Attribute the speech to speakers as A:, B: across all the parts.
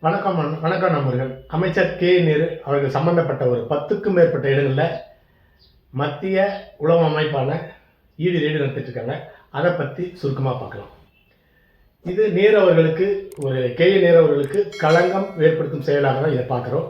A: வணக்கம் வணக்கம் நண்பர்கள். அமைச்சர் கே. நேரு அவர்கள் சம்பந்தப்பட்ட ஒரு பத்துக்கும் மேற்பட்ட இடங்களில் மத்திய உளவு அமைப்பான ஈடு ரேடு நடத்திட்டுருக்காங்க. அதை பற்றி சுருக்கமாக பார்க்கலாம். இது நேரு அவர்களுக்கு ஒரு கே. நேரு அவர்களுக்கு களங்கம் ஏற்படுத்தும் செயலாக தான் இதை பார்க்குறோம்.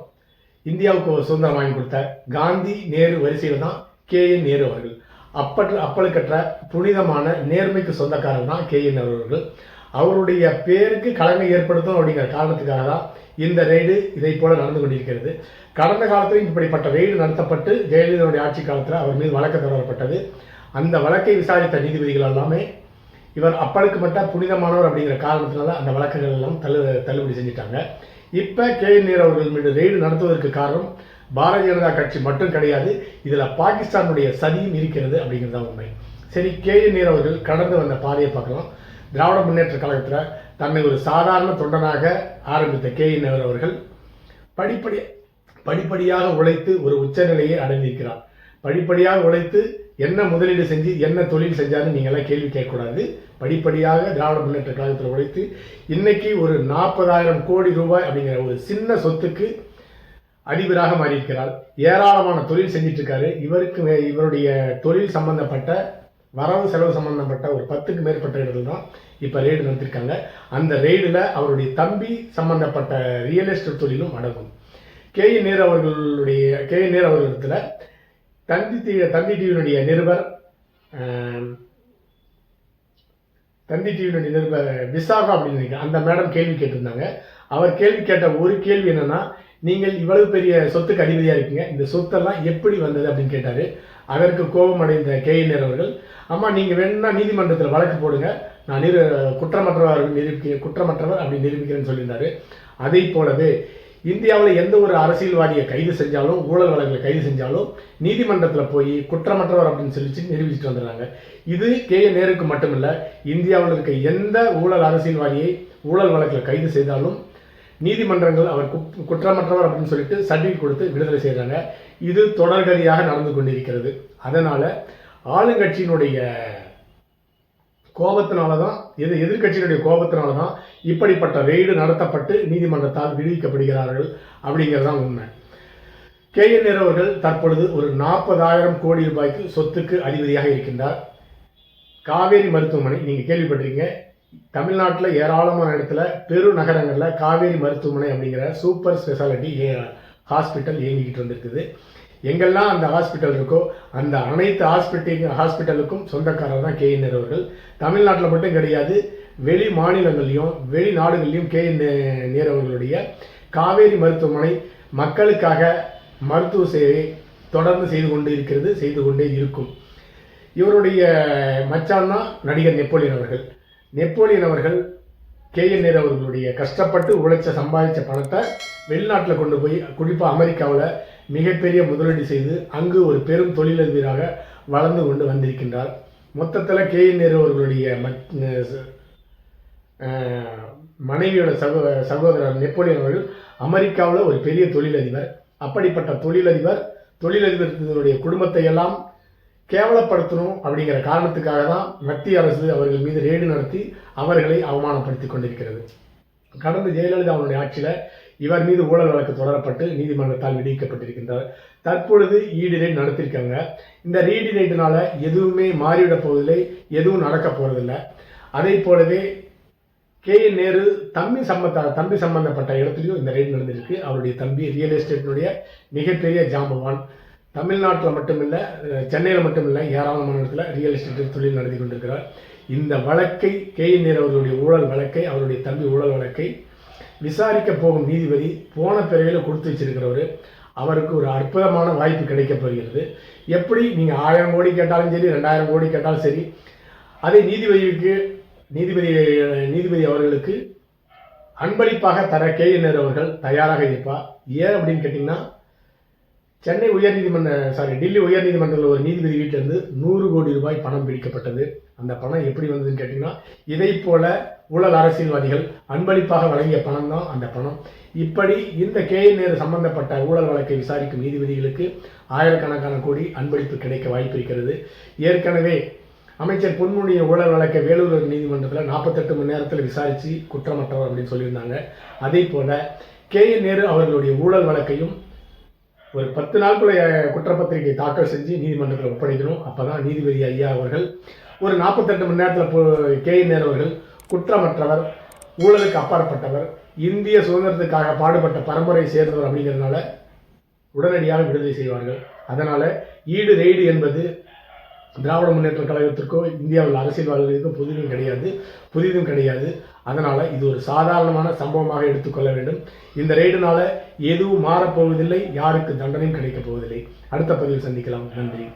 A: இந்தியாவுக்கு ஒரு சுதந்திரம் வாங்கி கொடுத்த காந்தி நேரு வரிசையில் தான் கே. என். நேரு அவர்கள். அப்பற்ற அப்பழுக்கற்ற புனிதமான நேர்மைக்கு சொந்தக்காரர் தான் கே. என். அவர்கள். அவருடைய பேருக்கு கடமை ஏற்படுத்தும் அப்படிங்கிற காரணத்துக்காக தான் இந்த ரெய்டு இதை போல நடந்து கொண்டிருக்கிறது. கடந்த காலத்திலும் இப்படிப்பட்ட ரெய்டு நடத்தப்பட்டு ஜெயலலிதாவுடைய ஆட்சி காலத்தில் அவர் மீது வழக்கு தொடரப்பட்டது. அந்த வழக்கை விசாரித்த நீதிபதிகள் எல்லாமே இவர் அப்பழுக்குப்பட்ட புனிதமானவர் அப்படிங்கிற காரணத்தினால அந்த வழக்குகள் எல்லாம் தள்ளு தள்ளுபடி செஞ்சிட்டாங்க. இப்போ கே நேரு அவர்கள் மீது ரெய்டு நடத்துவதற்கு காரணம் பாரதிய ஜனதா கட்சி மட்டும் கிடையாது இதில் பாகிஸ்தானுடைய சதியும் இருக்கிறது அப்படிங்கிறது தான் உண்மை. சரி கே நேரு அவர்கள் கடந்து வந்த பாதையை பார்க்கலாம். திராவிட முன்னேற்ற கழகத்தில் தன்னை ஒரு சாதாரண தொண்டனாக ஆரம்பித்த கே. நேரு அவர்கள் படிப்படி படிப்படியாக உழைத்து ஒரு உச்சநிலையை அடைந்திருக்கிறார். படிப்படியாக உழைத்து என்ன முதலீடு செஞ்சு என்ன தொழில் செஞ்சாருன்னு நீங்களாம் கேள்வி கேட்கக்கூடாது. படிப்படியாக திராவிட முன்னேற்ற கழகத்தில் உழைத்து இன்னைக்கு ஒரு நாற்பதாயிரம் கோடி ரூபாய் அப்படிங்கிற ஒரு சின்ன சொத்துக்கு அதிபராக மாறியிருக்கிறார். ஏராளமான தொழில் செஞ்சிட்டு இருக்காரு இவருக்கு மே- இவருடைய தொழில் சம்பந்தப்பட்ட வரவு செலவு சம்பந்தப்பட்ட ஒரு பத்துக்கு மேற்பட்ட இடத்துல தான் இப்போ ரெய்டு நடத்திருக்காங்க அந்த ரெய்டில் அவருடைய தம்பி சம்பந்தப்பட்ட ரியல் எஸ்டேட் தொழிலும் அடங்கும். கே நேர் அவர்களுடைய கே நேர் அவர்களிடத்தில் தந்தி டி தந்தி டிவியினுடைய நிருபர் தந்தி டிவியினுடைய நிருபர் விசாகா அப்படின்னு நினைக்கிறேன். அந்த மேடம் கேள்வி கேட்டிருந்தாங்க. அவர் கேள்வி கேட்ட ஒரு கேள்வி என்னென்னா நீங்கள் இவ்வளவு பெரிய சொத்துக்கு அதிபதியாக இருக்கீங்க. இந்த சொத்தெல்லாம் எப்படி வந்தது? அப்படின்னு கேட்டார். அதற்கு கோபம் அடைந்த கே அவர்கள் அம்மா நீங்கள் வேணும்னா நீதிமன்றத்தில் வழக்கு போடுங்க. நான் நிரு குற்றமற்றவர் நிரூபிக்க குற்றமற்றவர் அப்படி நிரூபிக்கிறேன்னு சொல்லியிருந்தாரு. அதை போலவே இந்தியாவில் எந்த ஒரு அரசியல்வாதியை கைது செஞ்சாலும் ஊழல் வழக்கில் கைது செஞ்சாலும் நீதிமன்றத்தில் போய் குற்றமற்றவர் அப்படின்னு சொல்லி நிரூபிச்சுட்டு வந்துடுறாங்க. இது கே. நேருக்கு மட்டுமில்லை இந்தியாவில் இருக்க எந்த ஊழல் அரசியல்வாதியை ஊழல் வழக்கில் கைது செய்தாலும் நீதிமன்றங்கள் அவர் குப்- குற்றமற்றவர் அப்படின்னு சொல்லிட்டு சர்டிஃபிகேட் கொடுத்து விடுதலை செய்கிறாங்க இது தொடர்கதியாக நடந்து கொண்டிருக்கிறது. அதனால் ஆளுங்கட்சியினுடைய கோபத்தினால தான் எது எதிர்க்கட்சியினுடைய கோபத்தினால தான் இப்படிப்பட்ட ரெய்டு நடத்தப்பட்டு நீதிமன்றத்தால் விடுவிக்கப்படுகிறார்கள் அப்படிங்கிறது தான் உண்மை. கே என் அவர்கள் தற்பொழுது ஒரு நாற்பதாயிரம் கோடி ரூபாய்க்கு சொத்துக்கு அதிபதியாக இருக்கின்றார். காவேரி மருத்துவமனை நீங்கள் கேள்விப்பட்டிருக்கீங்க. தமிழ்நாட்டில் ஏராளமான இடத்துல பெருநகரங்களில் காவேரி மருத்துவமனை அப்படிங்கிற சூப்பர் ஸ்பெஷாலிட்டி ஹாஸ்பிட்டல் இயங்கிக்கிட்டு வந்திருக்குது எங்கெல்லாம் அந்த ஹாஸ்பிட்டல் இருக்கோ அந்த அனைத்து ஹாஸ்பிட்டல் ஹாஸ்பிட்டலுக்கும் சொந்தக்காரர் தான் கே என் அவர்கள். தமிழ்நாட்டில் மட்டும் கிடையாது வெளி மாநிலங்கள்லையும் வெளிநாடுகள்லையும் கே என் அவர்களுடைய காவேரி மருத்துவமனை மக்களுக்காக மருத்துவ சேவை தொடர்ந்து செய்து கொண்டு இருக்கிறது செய்து கொண்டே இருக்கும். இவருடைய மச்சான் தான் நடிகர் நெப்போலியன் அவர்கள். நெப்போலியன் அவர்கள் கே என் நேரு அவர்களுடைய கஷ்டப்பட்டு உழைச்ச சம்பாதிச்ச பணத்தை வெளிநாட்டில் கொண்டு போய் குறிப்பாக அமெரிக்காவில் மிகப்பெரிய முதலீடு செய்து அங்கு ஒரு பெரும் தொழிலதிபராக வளர்ந்து கொண்டு வந்திருக்கின்றார். மொத்தத்தில் கே என் நேரு அவர்களுடைய மனைவியோட சகோ சகோதரர் நெப்போலியன் அவர்கள் அமெரிக்காவில் ஒரு பெரிய தொழிலதிபர். அப்படிப்பட்ட தொழிலதிபர் தொழிலதிபர்களுடைய குடும்பத்தை எல்லாம் கேவலப்படுத்தணும் அப்படிங்கிற காரணத்துக்காக தான் மத்திய அரசு அவர்கள் மீது ரேடு நடத்தி அவர்களை அவமானப்படுத்தி கொண்டிருக்கிறது. கடந்த ஜெயலலிதா அவருடைய ஆட்சியில் இவர் மீது ஊழல் வழக்கு தொடரப்பட்டு நீதிமன்றத்தால் விடுவிக்கப்பட்டிருக்கின்றார். தற்பொழுது ஈடு ரேட் நடத்தியிருக்காங்க இந்த ரீடி ரெய்டுனால எதுவுமே மாறிவிட போவதில்லை எதுவும் நடக்க போறதில்லை. அதே போலவே கே என் நேரு தம்பி சம்பந்த தம்பி சம்பந்தப்பட்ட இடத்துலையும் இந்த ரெய்டு நடந்திருக்கு. அவருடைய தம்பி ரியல் எஸ்டேட்டினுடைய மிகப்பெரிய ஜாம்பவான். தமிழ்நாட்டில் மட்டுமில்லை சென்னையில் மட்டுமில்லை ஏராளமான இடத்துல ரியல் எஸ்டேட் தொழில் நடத்தி கொண்டிருக்கிறார். இந்த வழக்கை கே என் அவர்களுடைய ஊழல் வழக்கை அவருடைய தம்பி ஊழல் வழக்கை விசாரிக்க போகும் நீதிபதி போன பிறவியில் கொடுத்து வச்சிருக்கிறவர். அவருக்கு ஒரு அற்புதமான வாய்ப்பு கிடைக்கப்படுகிறது எப்படி நீங்கள் ஆயிரம் கோடி கேட்டாலும் சரி ரெண்டாயிரம் கோடி கேட்டாலும் சரி அதை நீதிபதிக்கு நீதிபதி நீதிபதி அவர்களுக்கு அன்பளிப்பாக தர கே என் அவர்கள் தயாராக இருப்பார் ஏன் அப்படின்னு கேட்டிங்கன்னா சென்னை உயர்நீதிமன்ற சாரி டெல்லி உயர்நீதிமன்றத்தில் ஒரு நீதிபதி வீட்டிலிருந்து நூறு கோடி ரூபாய் பணம் பிடிக்கப்பட்டது. அந்த பணம் எப்படி வந்ததுன்னு கேட்டிங்கன்னா இதை போல ஊழல் அரசியல்வாதிகள் அன்பளிப்பாக வழங்கிய பணம் தான் அந்த பணம். இப்படி இந்த கேஎன் நேரு சம்பந்தப்பட்ட ஊழல் வழக்கை விசாரிக்கும் நீதிபதிகளுக்கு ஆயிரக்கணக்கான கோடி அன்பளிப்பு கிடைக்க வாய்ப்பு இருக்கிறது. ஏற்கனவே அமைச்சர் பொன்முனிய ஊழல் வழக்கை வேலூர் நீதிமன்றத்தில் நாற்பத்தெட்டு மணி நேரத்தில் விசாரித்து குற்றமற்றவர் அப்படின்னு சொல்லியிருந்தாங்க. அதே போல கே. என். நேரு அவர்களுடைய ஊழல் வழக்கையும் ஒரு பத்து நாட்களுடைய குற்றப்பத்திரிகை தாக்கல் செஞ்சு நீதிமன்றத்தில் ஒப்படைக்கணும். அப்பதான் நீதிபதி ஐயா அவர்கள் ஒரு நாற்பத்தெட்டு மணி நேரத்தில் கே. என். அவர்கள் குற்றமற்றவர் ஊழலுக்கு அப்பாற்பட்டவர் இந்திய சுதந்திரத்துக்காக பாடுபட்ட பரம்பரை சேர்ந்தவர் அப்படிங்கிறதுனால உடனடியாக விடுதலை செய்வார்கள். அதனால் ஈடு ரெய்டு என்பது திராவிட முன்னேற்ற கழகத்திற்கோ இந்தியாவில் அரசியல்வாதிகளுக்கோ புதிதும் கிடையாது. புதிதும் கிடையாது. அதனால் இது ஒரு சாதாரணமான சம்பவமாக எடுத்துக்கொள்ள வேண்டும். இந்த ரெய்டுனால எதுவும் மாறப்போவதில்லை. யாருக்கு தண்டனையும் கிடைக்கப் போவதில்லை. அடுத்த பதிவில் சந்திக்கலாம். நன்றி.